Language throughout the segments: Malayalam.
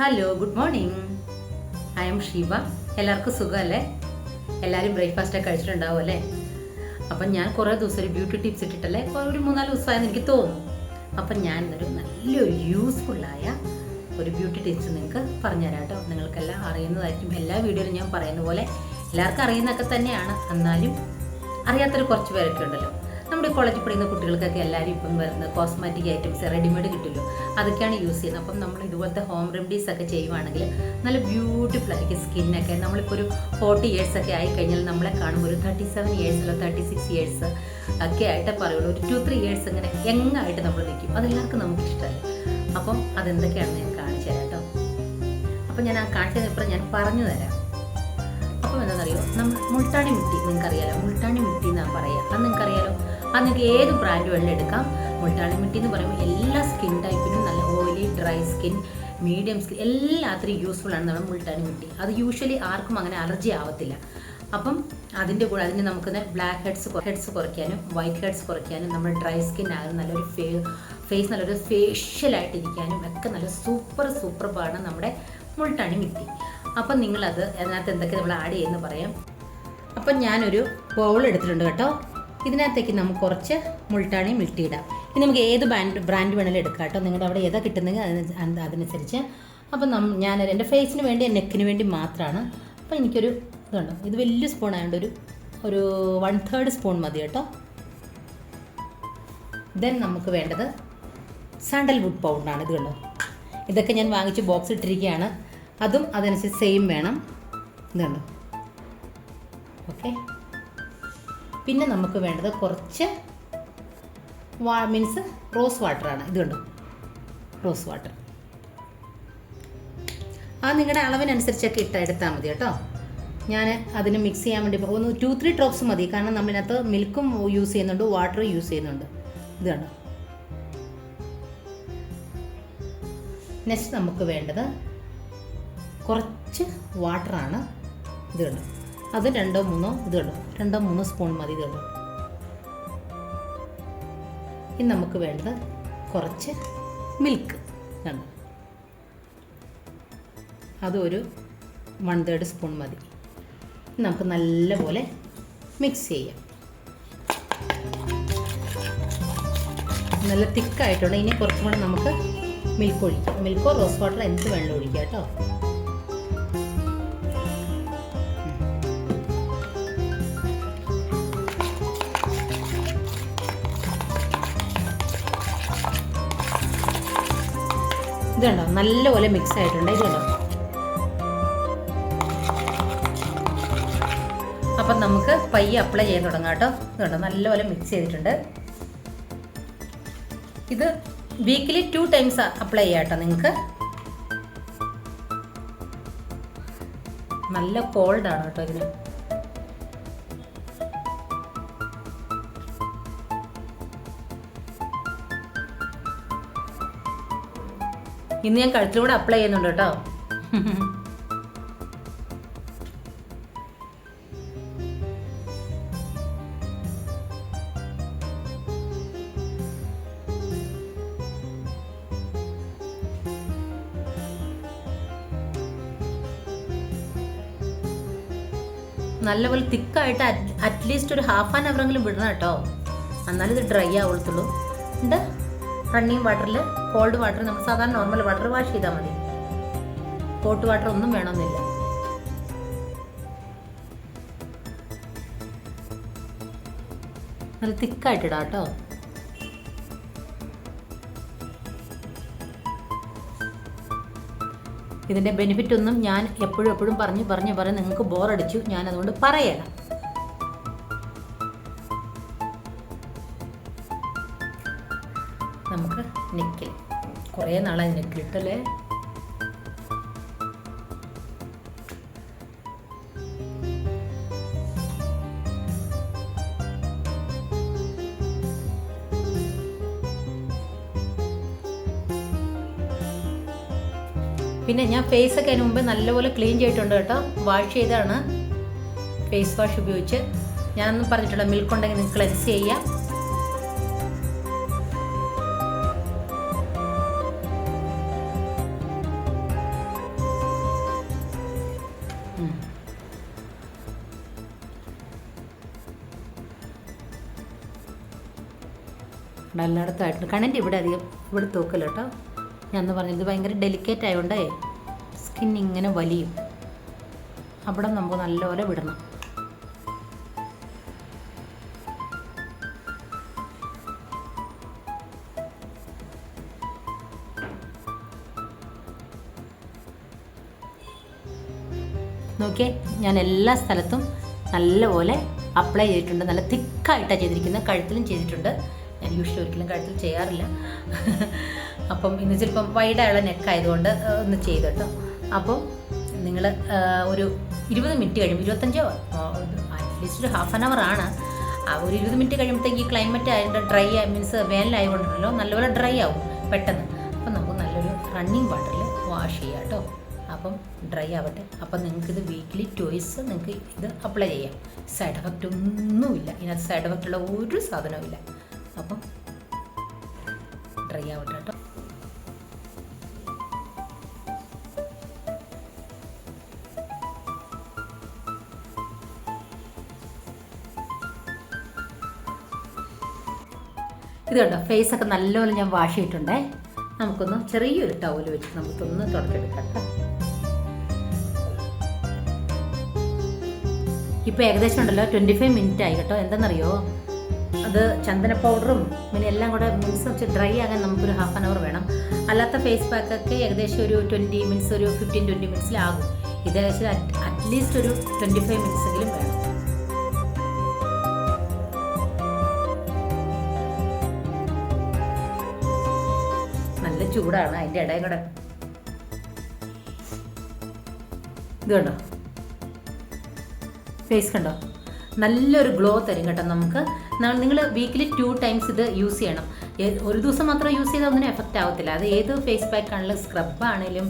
Hello good morning I'm Sheeba എല്ലാവർക്കും സുഖമല്ലേ? എല്ലാവരും ബ്രേക്ക്ഫാസ്റ്റ് ഒക്കെ കഴിച്ചിട്ടുണ്ടാവും അല്ലേ? അപ്പം ഞാൻ കുറേ ദിവസം ഒരു ബ്യൂട്ടി ടിപ്സ് ഇട്ടിട്ടല്ലേ ഒരു മൂന്നാൽ ദിവസമായെന്ന് എനിക്ക് തോന്നും അപ്പം ഞാൻ ഇന്നൊരു നല്ലൊരു യൂസ്ഫുള്ളായ ഒരു ബ്യൂട്ടി ടിപ്സ് നിങ്ങൾക്ക് പറഞ്ഞുതരാം കേട്ടോ. നിങ്ങൾക്കെല്ലാം അറിയുന്നതായിരിക്കും. എല്ലാ വീഡിയോയിലും ഞാൻ പറയുന്ന പോലെ എല്ലാവർക്കും അറിയുന്നതൊക്കെ തന്നെയാണ്. എന്നാലും അറിയാത്തൊരു കുറച്ച് പേരൊക്കെ ഉണ്ടല്ലോ. നമ്മുടെ കോളേജിൽ പഠിക്കുന്ന കുട്ടികൾക്കൊക്കെ എല്ലാവരും ഇപ്പം വരുന്ന കോസ്മെറ്റിക് ഐറ്റംസ് റെഡിമെയ്ഡ് കിട്ടുമല്ലോ അതൊക്കെയാണ് യൂസ് ചെയ്യുന്നത്. അപ്പം നമ്മൾ ഇതുപോലത്തെ ഹോം റെമഡീസ് ഒക്കെ ചെയ്യുവാണെങ്കിൽ നല്ല ബ്യൂട്ടിഫുൾ ആയിരിക്കും സ്കിന്നൊക്കെ നമ്മളിപ്പോൾ ഒരു ഫോർട്ടി ഇയേഴ്സ് ഒക്കെ ആയി കഴിഞ്ഞാൽ നമ്മളെ കാണുമ്പോൾ ഒരു തേർട്ടി സെവൻ ഇയേഴ്സിലോ തേർട്ടി സിക്സ് ഇയേഴ്സ് ഒക്കെ ആയിട്ട് പറയുള്ളൂ. ഒരു ടു ത്രീ ഇയേഴ്സ് ഇങ്ങനെ യങ്ങായിട്ട് നമ്മൾ നിൽക്കും. അതെല്ലാവർക്കും നമുക്ക് ഇഷ്ടമായി അപ്പം അതെന്തൊക്കെയാണെന്ന് ഞാൻ കാണിച്ചു തരാം കേട്ടോ. അപ്പം ഞാൻ ആ കാണിച്ചു തന്നപ്പോൾ ഞാൻ പറഞ്ഞു തരാം. അപ്പം എന്താണെന്നറിയോ? നമ്മൾ മുൾട്ടാണി മിട്ടി നിങ്ങൾക്കറിയാലോ? മുൾട്ടാണി മിട്ടി എന്നാണ് പറയുക? അത് നിങ്ങൾക്കറിയാലോ? അത് നിങ്ങൾക്ക് ഏത് ബ്രാൻഡ് വെള്ളം എടുക്കാം. മുൾട്ടാണി മിട്ടി എന്ന് പറയുമ്പോൾ എല്ലാ സ്കിൻ ടൈപ്പിനും നല്ല oily dry skin medium skin എല്ലാത്തിനും യൂസ്ഫുൾ ആണ് നമ്മുടെ മുൾട്ടാണി മിട്ടി അത് യൂഷ്വലി ആർക്കും അങ്ങനെ അലർജി ആവത്തില്ല. അപ്പം അതിന്റെ കൂടെ അതിന് നമുക്ക് ബ്ലാക്ക് ഹെഡ്സ് ഹെഡ്സ് കുറയ്ക്കാനും വൈറ്റ് ഹെഡ്സ് കുറയ്ക്കാനും നമ്മുടെ ഡ്രൈ സ്കിൻ ആകും നല്ലൊരു ഫേ ഫേസ് നല്ലൊരു ഫേഷ്യലായിട്ടിരിക്കാനും ഒക്കെ നല്ല സൂപ്പർ സൂപ്പർബാണ് നമ്മുടെ മുൾട്ടാണി മിട്ടി അപ്പം നിങ്ങളത് അതിനകത്ത് എന്തൊക്കെ നമ്മൾ ആഡ് ചെയ്യുമെന്ന് പറയാം. അപ്പം ഞാനൊരു ബൗൾ എടുത്തിട്ടുണ്ട് കേട്ടോ. ഇതിനകത്തേക്ക് നമുക്ക് കുറച്ച് മുൾട്ടാണി മിൽട്ടി ഇടാം ഇത് നമുക്ക് ഏത് ബ്രാൻഡ് ബ്രാൻഡ് വേണമെങ്കിലും എടുക്കാം കേട്ടോ. നിങ്ങളുടെ അവിടെ ഏതാ കിട്ടുന്നെങ്കിൽ അതിന് അത് അതനുസരിച്ച്. അപ്പം നം ഞാൻ എന്റെ ഫേസിന് വേണ്ടി നെക്കിന് വേണ്ടി മാത്രമാണ് അപ്പം എനിക്കൊരു ഇതുണ്ട്? ഇത് വലിയ സ്പൂൺ ആയതുകൊണ്ട് ഒരു ഒരു വൺ തേർഡ് സ്പൂൺ മതി കേട്ടോ. ദെൻ നമുക്ക് വേണ്ടത് സാൻഡൽവുഡ് പൗഡറാണ് ഇത് കണ്ടോ? ഇതൊക്കെ ഞാൻ വാങ്ങിച്ച് ബോക്സ് ഇട്ടിരിക്കുകയാണ്. അതും അതനുസരിച്ച് സെയിം വേണം. ഇതുണ്ട് ഓക്കെ പിന്നെ നമുക്ക് വേണ്ടത് കുറച്ച് വാ മീൻസ് റോസ് വാട്ടറാണ് ഇത് റോസ് വാട്ടർ ആ നിങ്ങളുടെ അളവിനനുസരിച്ചൊക്കെ ഇട്ട് എടുത്താൽ മതി കേട്ടോ. ഞാൻ അതിന് മിക്സ് ചെയ്യാൻ വേണ്ടി ഒന്ന് ടു ത്രീ ഡ്രോപ്സ് മതി. കാരണം നമ്മളിനകത്ത് മിൽക്കും യൂസ് ചെയ്യുന്നുണ്ട് വാട്ടറും യൂസ് ചെയ്യുന്നുണ്ട്. ഇത് കണ്ടോ? നെക്സ്റ്റ് നമുക്ക് വേണ്ടത് കുറച്ച് വാട്ടറാണ് ഇത് കണ്ടു? അത് രണ്ടോ മൂന്നോ ഇത് കണ്ടു? രണ്ടോ മൂന്നോ സ്പൂൺ മതി ഇത് കണ്ടോ? ഇനി നമുക്ക് വേണ്ടത് കുറച്ച് മിൽക്ക് കണ്ടോ? അതൊരു വൺ തേർഡ് സ്പൂൺ മതി. നമുക്ക് നല്ലപോലെ മിക്സ് ചെയ്യാം. നല്ല തിക്കായിട്ടുണ്ട് ഇനി കുറച്ചും കൂടെ നമുക്ക് മിൽക്ക് ഒഴിക്കാം. മിൽക്കോ റോസ് വാട്ടർ എന്ത് വെള്ളം ഒഴിക്കാം കേട്ടോ. ഇതുണ്ടോ? നല്ലപോലെ മിക്സ് ആയിട്ടുണ്ട്. ഇതുണ്ടോ അപ്പം നമുക്ക് പയ്യെ അപ്ലൈ ചെയ്യാൻ തുടങ്ങാം കേട്ടോ. ഇതുണ്ടോ നല്ലപോലെ മിക്സ് ചെയ്തിട്ടുണ്ട്. ഇത് വീക്കിലി ടു ടൈംസ് അപ്ലൈ ചെയ്യാം കേട്ടോ നിങ്ങൾക്ക്. നല്ല കോൾഡാണ് കേട്ടോ ഇതിന്. ഇന്ന് ഞാൻ കഴുത്തിലൂടെ അപ്ലൈ ചെയ്യുന്നുണ്ട് കേട്ടോ. നല്ലപോലെ തിക്കായിട്ട് അറ്റ്ലീസ്റ്റ് ഒരു ഹാഫ് ആൻ അവറെങ്കിലും വിടണം കേട്ടോ. എന്നാലും ഇത് ഡ്രൈ ആവുള്ളത്തുള്ളൂ. ഉണ്ട് റണ്ണിങ് വാട്ടറിൽ കോൾഡ് വാട്ടർ നമ്മൾ സാധാരണ നോർമൽ വാട്ടർ വാഷ് ചെയ്താൽ മതി. ഹോട്ട് വാട്ടർ ഒന്നും വേണമെന്നില്ല. നല്ല തിക്കായിട്ടിടാം കേട്ടോ. ഇതിന്റെ ബെനിഫിറ്റ് ഒന്നും ഞാൻ എപ്പോഴും എപ്പോഴും പറഞ്ഞ് പറഞ്ഞ് പറഞ്ഞ് നിങ്ങൾക്ക് ബോറടിച്ചു ഞാൻ അതുകൊണ്ട് പറയല. നമുക്ക് നെക്കിൽ കുറേ നാളായി നെക്കിലിട്ടല്ലേ? പിന്നെ ഞാൻ ഫേസ് ഒക്കെ അതിന് മുമ്പ് നല്ലപോലെ ക്ലീൻ ചെയ്തിട്ടുണ്ട് കേട്ടോ. വാഷ് ചെയ്താണ്. ഫേസ് വാഷ് ഉപയോഗിച്ച്. ഞാനൊന്നും പറഞ്ഞിട്ടുള്ള മിൽക്ക് ഉണ്ടെങ്കിൽ നിങ്ങൾക്ക് ക്ലെൻസ് ചെയ്യാം. കണ്ടോ എല്ലായിടത്തും ആയിട്ടുണ്ട് കണ്ണിന്റെ ഇവിടെ അധികം ഇവിടെ തൂക്കല്ല കേട്ടോ. ഞാൻ പറഞ്ഞത് ഭയങ്കര ഡെലിക്കേറ്റ് ആയതുകൊണ്ടേ സ്കിൻ ഇങ്ങനെ വലിയും. അവിടെ നമുക്ക് നല്ലപോലെ വിടണം. നോക്കിയേ ഞാൻ എല്ലാ സ്ഥലത്തും നല്ലപോലെ അപ്ലൈ ചെയ്തിട്ടുണ്ട്. നല്ല തിക്കായിട്ടാണ് ചെയ്തിരിക്കുന്നത്. കഴുത്തിലും ചെയ്തിട്ടുണ്ട്. യൂഷ്വലി ഒരിക്കലും കഴുത്തിൽ ചെയ്യാറില്ല. അപ്പം ഇന്ന് ചിലപ്പം വൈഡായുള്ള നെക്കായതുകൊണ്ട് ഒന്ന് ചെയ്തു കേട്ടോ അപ്പം നിങ്ങൾ ഒരു ഇരുപത് മിനിറ്റ് കഴിയുമ്പോൾ ഇരുപത്തഞ്ചോ അറ്റ്ലീസ്റ്റ് ഒരു ഹാഫ് ആൻ അവർ ആണ്. ഒരു ഇരുപത് മിനിറ്റ് കഴിയുമ്പോഴത്തേക്ക് ഈ ക്ലൈമറ്റ് അതിന്റെ ഡ്രൈ മീൻസ് വേനലായതുകൊണ്ടല്ലോ നല്ലപോലെ ഡ്രൈ ആവും പെട്ടെന്ന്. അപ്പം നമുക്ക് നല്ലൊരു റണ്ണിങ് വാട്ടറിൽ വാഷ് ചെയ്യാം കേട്ടോ അപ്പം ഡ്രൈ ആവട്ടെ. അപ്പം നിങ്ങൾക്കിത് വീക്ക്ലി ടോയ്സ് നിങ്ങൾക്ക് ഇത് അപ്ലൈ ചെയ്യാം. സൈഡ് എഫക്റ്റ് ഒന്നുമില്ല. ഇതിനകത്ത് സൈഡ് എഫക്റ്റുള്ള ഒരു സാധനവും ഇല്ല അപ്പം ഡ്രൈ ആവട്ടെ കേട്ടോ. ഇത് കണ്ടോ ഫേസ് ഒക്കെ നല്ലപോലെ ഞാൻ വാഷ് ചെയ്തിട്ടുണ്ടേ. നമുക്കൊന്ന് ചെറിയൊരു ടവൽ വെച്ച് നമുക്കൊന്ന് തുടച്ചെടുക്കാം ഇപ്പോൾ ഏകദേശം ഉണ്ടല്ലോ ട്വന്റി ഫൈവ് മിനിറ്റ് ആയി കേട്ടോ. എന്താണെന്നറിയോ അത് ചന്ദന പൗഡറും പിന്നെ എല്ലാം കൂടെ മിക്സ് വെച്ച് ഡ്രൈ ആകാൻ നമുക്കൊരു ഹാഫ് ആൻ അവർ വേണം. അല്ലാത്ത ഫേസ് പാക്കൊക്കെ ഏകദേശം ഒരു ട്വന്റി മിനിറ്റ്സ് ഒരു ഫിഫ്റ്റീൻ ട്വന്റി മിനിറ്റ്സിലാകും ഇത് ഏകദേശം അറ്റ്ലീസ്റ്റ് ഒരു ട്വന്റി ഫൈവ് മിനിറ്റ്സ് എങ്കിലും വേണം. നല്ല ചൂടാണ് അതിന്റെ ഇടയിൽ കൂടെ. ഇത് കണ്ടോ? ഫേസ് കണ്ടോ? നല്ലൊരു ഗ്ലോ തരും കേട്ടോ നമുക്ക്. നിങ്ങൾ വീക്കിലി ടു ടൈംസ് ഇത് യൂസ് ചെയ്യണം. ഒരു ദിവസം മാത്രം യൂസ് ചെയ്താൽ ഒന്നിനും എഫക്റ്റ് ആവത്തില്ല. അത് ഏത് ഫേസ് പാക്ക് ആണെങ്കിലും സ്ക്രബ് ആണെങ്കിലും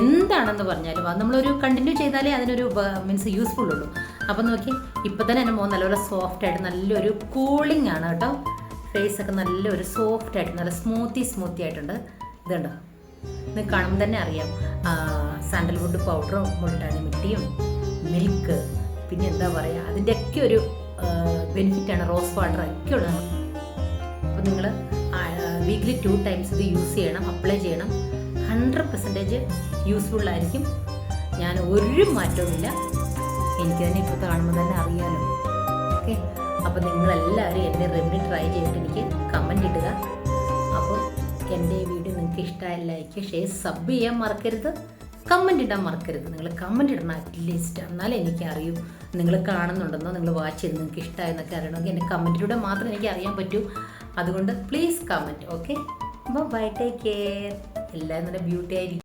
എന്താണെന്ന് പറഞ്ഞാലും അത് നമ്മളൊരു കണ്ടിന്യൂ ചെയ്താലേ അതിനൊരു മീൻസ് യൂസ്ഫുൾ ഉള്ളൂ. അപ്പം നോക്കി ഇപ്പം തന്നെ എന്റെ മുഖം നല്ലപോലെ സോഫ്റ്റ് ആയിട്ട് നല്ലൊരു കൂളിംഗ് ആണ് കേട്ടോ. ഫേസ് ഒക്കെ നല്ലൊരു സോഫ്റ്റ് ആയിട്ട് നല്ല സ്മൂത്തി സ്മൂത്തി ആയിട്ടുണ്ട്. ഇതുണ്ടോ ഇത് കാണുമ്പോൾ തന്നെ അറിയാം. സാൻഡൽവുഡ് പൗഡറും മുൾട്ടാണി മിട്ടിയും മിൽക്ക് പിന്നെ എന്താ പറയുക അതിന്റെയൊക്കെ ഒരു ബെനിഫിറ്റാണ് റോസ് വാട്ടർ ഒക്കെ ഉള്ളത്. അപ്പോൾ നിങ്ങൾ വീക്ക്ലി ടു ടൈംസ് ഇത് യൂസ് ചെയ്യണം അപ്ലൈ ചെയ്യണം. ഹൺഡ്രഡ് പെർസെന്റേജ് യൂസ്ഫുൾ ആയിരിക്കും. ഞാൻ ഒരു മാറ്റവുമില്ല. എനിക്ക് തന്നെ ഇപ്പോൾ കാണുമ്പോൾ തന്നെ അറിയാലോ. ഓക്കെ? അപ്പോൾ നിങ്ങളെല്ലാവരും എന്റെ റെമഡി ട്രൈ ചെയ്തിട്ട് എനിക്ക് കമന്റ് ഇടുക. അപ്പോൾ എന്റെ ഈ വീഡിയോ നിങ്ങൾക്ക് ഇഷ്ടമായ ലൈക്ക് ഷെയർ സബ് ചെയ്യാൻ മറക്കരുത്. കമന്റ് ഇടാൻ മറക്കരുത്. നിങ്ങൾ കമന്റ് ഇടണം അറ്റ്ലീസ്റ്റ് എന്നാലേ എനിക്ക് അറിയൂ നിങ്ങൾ കാണുന്നുണ്ടെന്നോ നിങ്ങൾ വാച്ച് ചെയ്ത് നിങ്ങൾക്ക് ഇഷ്ടമായെന്നൊക്കെ അറിയണമെങ്കിൽ എന്റെ കമന്റിലൂടെ മാത്രം എനിക്ക് അറിയാൻ പറ്റൂ. അതുകൊണ്ട് പ്ലീസ് കമന്റ് ഓക്കെ അപ്പോൾ ബൈ ടേക്ക് കെയർ എല്ലാവരും നല്ല ബ്യൂട്ടി ആയിരിക്കും.